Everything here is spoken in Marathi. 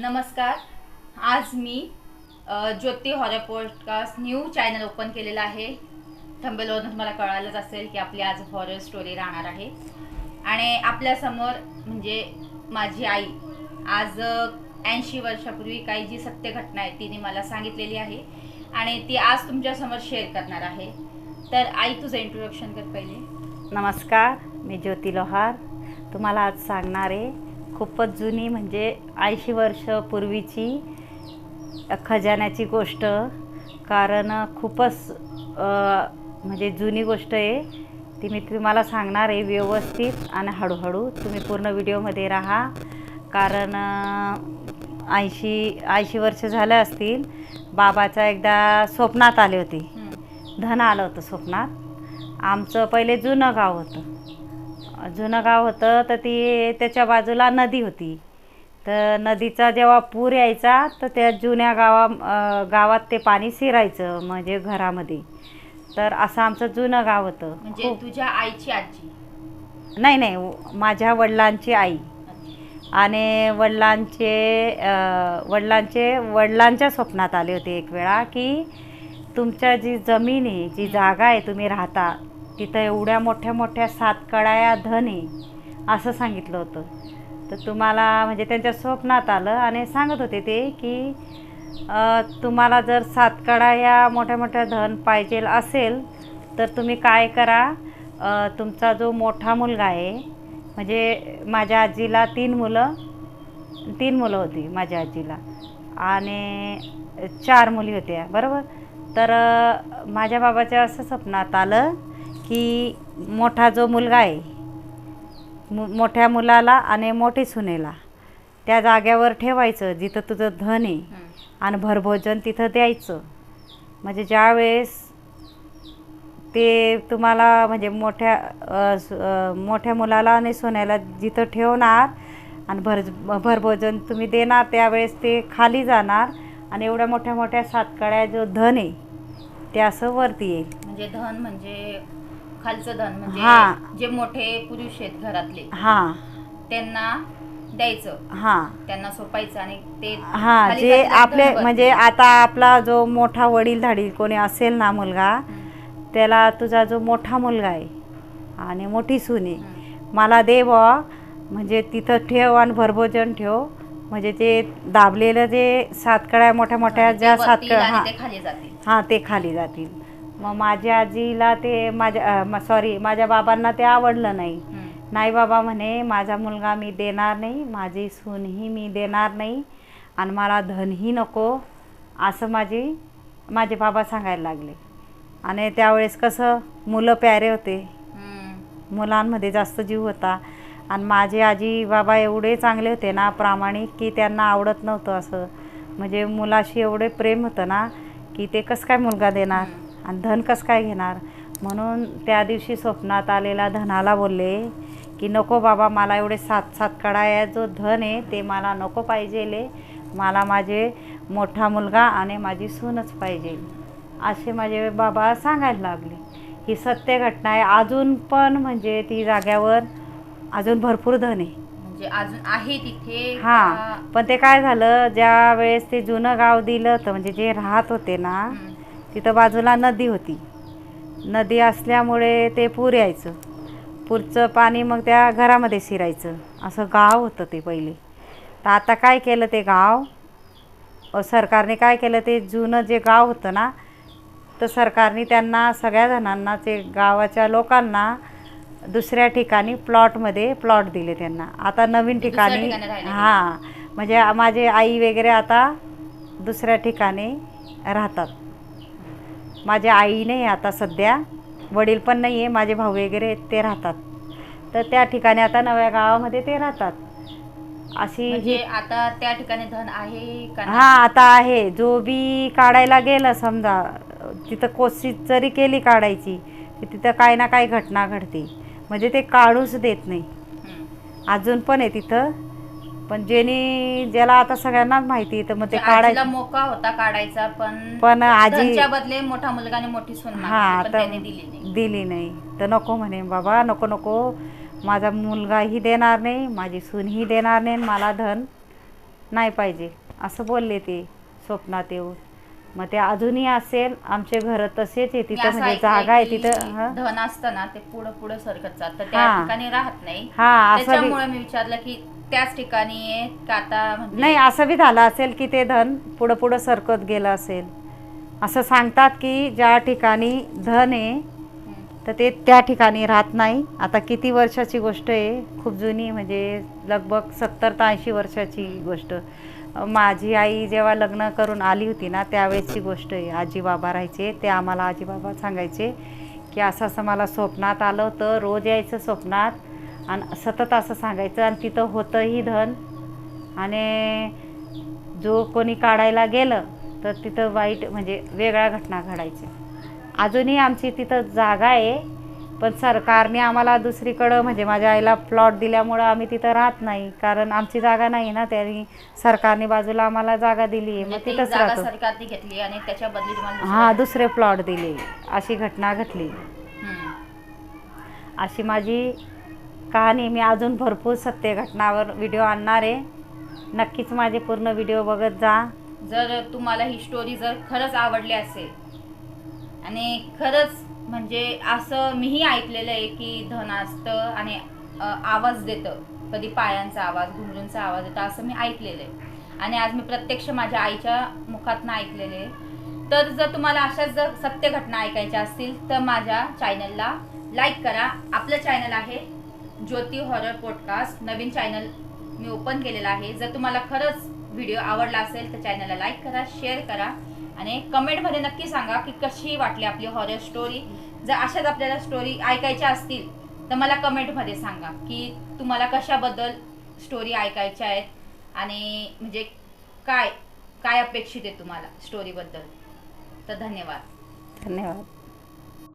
नमस्कार. आज मी Jyoti horror podcast new channel open केलेलं आहे. थंबेलवरून तुम्हाला कळालंच असेल की आपली आज हॉरर स्टोरी राहणार आहे. आणि आपल्यासमोर म्हणजे माझी आई. आज ऐंशी वर्षापूर्वी काही जी सत्य घटना आहे तिने मला सांगितलेली आहे. आणि ती आज तुमच्यासमोर शेअर करणार आहे. तर आई तुझं इंट्रोडक्शन कर पहिले. नमस्कार मी ज्योती लोहार. तुम्हाला आज सांगणार आहे खूपच जुनी म्हणजे ऐंशी वर्ष पूर्वीची खजान्याची गोष्ट. कारण खूपच म्हणजे जुनी गोष्ट आहे. ती मी तुम्हाला सांगणार आहे व्यवस्थित आणि हळूहळू. तुम्ही पूर्ण व्हिडिओमध्ये राहा. कारण ऐंशी ऐंशी वर्ष झालं असतील बाबाच्या एकदा स्वप्नात आले होते. धन आलं होतं स्वप्नात. आमचं पहिले जुनं गाव होतं. जुनं गाव होतं तर ती त्याच्या बाजूला नदी होती. तर नदीचा जेव्हा पूर यायचा तर त्या जुन्या गावा गावात ते पाणी शिरायचं म्हणजे घरामध्ये. तर असं आमचं जुनं गाव होतं. म्हणजे तुझ्या आईची आजी? नाही नाही माझ्या वडिलांची आई. आणि वडिलांचे वडिलांचे वडिलांच्या स्वप्नात आले होते एक वेळा की तुमच्या जी जमीन आहे जी जागा आहे तुम्ही राहता तिथं एवढ्या मोठ्या मोठ्या सात कडाया धन आहे असं सांगितलं होतं. तर तुम्हाला म्हणजे त्यांच्या स्वप्नात आलं आणि सांगत होते ते की तुम्हाला जर सात कडाया मोठ्या मोठ्या धन पाहिजे असेल तर तुम्ही काय करा तुमचा जो मोठा मुलगा आहे म्हणजे माझ्या आजीला तीन मुलं तीन मुलं होती माझ्या आजीला आणि चार मुली होत्या बरोबर? तर माझ्या बाबाच्या असं स्वप्नात आलं की मोठा जो मुलगा आहे मो मोठ्या मुलाला आणि मोठी सुनेला त्या जाग्यावर ठेवायचं जिथं तुझं धन आहे. आणि भरभोजन तिथं द्यायचं म्हणजे ज्यावेळेस ते तुम्हाला म्हणजे मोठ्या मोठ्या मुलाला आणि सोन्याला जिथं ठेवणार आणि भर भरभोजन तुम्ही देणार त्यावेळेस ते खाली जाणार आणि एवढ्या मोठ्या मोठ्या सातकड्या जो धन आहे ते असं वरती येईल म्हणजे धन म्हणजे खालचं धन हा. म्हणजे जे मोठे पुरुष आहेत घरातले हां त्यांना द्यायचं हां त्यांना सोपायचं आणि ते हां खाली जे आपले. म्हणजे आता आपला जो मोठा वडील धाडील कोणी असेल ना मुलगा हम्म. त्याला तुझा जो मोठा मुलगा आहे आणि मोठी सून हम्म. मला दे बुवा म्हणजे तिथं ठेव आणि भरभोजन ठेव म्हणजे ते दाबलेलं जे सातकड्या मोठ्या मोठ्या ते ज्या वरती सातकड्या हां ते खाली जातील हां ते खाली जातील मग माझ्या आजीला ते माझ्या सॉरी माझ्या बाबांना ते आवडलं नाही. नाही बाबा म्हणे माझा मुलगा मी देणार नाही माझी सूनही मी देणार नाही आणि मला धनही नको असं माझी माझे बाबा सांगायला लागले. आणि त्यावेळेस कसं मुलं प्यारे होते. मुलांमध्ये जास्त जीव होता. आणि माझे आजी बाबा एवढे चांगले होते ना प्रामाणिक की त्यांना आवडत नव्हतं असं. म्हणजे मुलाशी एवढे प्रेम होतं ना की ते कसं काय मुलगा देणार? आणि धन कसं काय घेणार? म्हणून त्या दिवशी स्वप्नात आलेला धनाला बोलले की नको बाबा मला एवढे सात सात कडाया जो धन आहे ते मला नको पाहिजेले. मला माझे मोठा मुलगा आणि माझी सूनच पाहिजे. असे माझे बाबा सांगायला लागले. ही सत्य घटना आहे. अजून पण म्हणजे ती जाग्यावर अजून भरपूर धन आहे. म्हणजे अजून आहे तिथे. हां पण ते काय झालं? ज्या वेळेस ते जुनं गाव दिलं होतं म्हणजे जे राहत होते ना. तिथं बाजूला नदी होती. नदी असल्यामुळे ते पूर यायचं. पूरचं पाणी मग त्या घरामध्ये शिरायचं. असं गाव होतं ते पहिले. तर आता काय केलं ते गाव? सरकारने काय केलं ते जुनं जे गाव होतं ना तर सरकारने त्यांना सगळ्या जणांना ते गावाच्या लोकांना दुसऱ्या ठिकाणी प्लॉटमध्ये प्लॉट दिले त्यांना. आता नवीन ठिकाणी. हां. म्हणजे माझे आई वगैरे आता दुसऱ्या ठिकाणी राहतात. माझ्या आई नाही आता सध्या. वडील पण नाही आहे माझे भाऊ वगैरे ते राहतात. तर त्या ठिकाणी आता नव्या गावामध्ये ते राहतात. अशी म्हणजे ही आता त्या ठिकाणी धन आहे का नाही? हा आता आहे. जो बी काढायला गेलं समजा तिथं कोशिश जरी केली काढायची की तिथं काही ना काही घटना घडते. म्हणजे ते काढूच देत नाही. हम्म. अजून पण आहे तिथं. पण ज्यांनी ज्याला आता सगळ्यांनाच माहिती तर मग ते म्हणजे काढायचं मोका होता काढायचा पण पण आजी बदले मोठा मुलगा आणि मोठी सून हा मागितली, पण तर त्यांनी दिली नाही. दिली नाही. तर नको म्हणे बाबा नको नको. माझा मुलगाही देणार नाही माझी सूनही देणार नाही मला धन नाही पाहिजे. असं बोलले ते स्वप्नात येऊन. मग ते अजूनही असेल आमचे घर तसेच आहे मी तिथं असं म्हणजे ऐकलंय जागा आहे की तिथं हा? धन असतं ना ते पुढं पुढं सरकत जात तर त्या हा. ठिकाणी राहत नाही. हा असं बी- त्याच्यामुळे मी विचारलं की त्याच ठिकाणी आहे का आता म्हणजे- नाही असं बी झालं असेल की ते धन पुढं पुढं सरकत गेलं असेल. असं सांगतात की ज्या ठिकाणी धन आहे तर ते त्या ठिकाणी राहत नाही. आता किती वर्षाची गोष्ट आहे? खूप जुनी म्हणजे लगभग सत्तर ते ऐंशी वर्षाची गोष्ट. अं, माझी आई जेव्हा लग्न करून आली होती ना त्यावेळेसची गोष्ट आहे. आजी बाबा राहायचे ते आम्हाला आजी बाबा सांगायचे की असं असं मला स्वप्नात आलं होतं रोज यायचं स्वप्नात. आणि सतत असं सांगायचं आणि तिथं होतंही धन. आणि जो कोणी काढायला गेलं तर तिथं वाईट म्हणजे वेगळ्या घटना घडायच्या. अजूनही आमची तिथं जागा आहे पण सरकारने आम्हाला दुसरीकडं म्हणजे माझ्या आईला प्लॉट दिल्यामुळं आम्ही तिथं राहत नाही. कारण आमची जागा नाही ना त्यांनी सरकारने बाजूला आम्हाला जागा दिली आहे मग तिथंच राहतो. सरकारने घेतली आणि त्याच्या बदली हां दुसरे प्लॉट दिले अशी घटना घडली. अशी माझी कहाणी मी अजून भरपूर सत्य घटनावर व्हिडिओ आणणार आहे. नक्कीच माझे पूर्ण व्हिडिओ बघत जा. जर तुम्हाला ही स्टोरी जर खरंच आवडली असेल आणि खरंच म्हणजे असं मीही ऐकलेलं आहे की धन असतं आणि आवाज देतं. कधी पायांचा आवाज घुंगरूंचा आवाज येतो असं मी ऐकलेलं आहे. आणि आज मी प्रत्यक्ष माझ्या आईच्या मुखातनं ऐकलेले आहे. तर जर तुम्हाला अशाच जर सत्य घटना ऐकायच्या असतील तर माझ्या चॅनलला लाईक करा. आपलं चॅनल आहे ज्योती हॉरर पॉडकास्ट नवीन चॅनल मी ओपन केलेलं आहे. जर तुम्हाला खरंच व्हिडिओ आवडला असेल तर चॅनलला लाईक करा शेअर करा आणि कमेंटमध्ये नक्की सांगा की कशी वाटली आपली हॉरर स्टोरी जर अशाच आपल्याला स्टोरी ऐकायच्या असतील तर मला कमेंटमध्ये सांगा की तुम्हाला कशाबद्दल स्टोरी ऐकायच्या आहेत आणि म्हणजे काय काय अपेक्षित आहे तुम्हाला स्टोरीबद्दल तर धन्यवाद. धन्यवाद.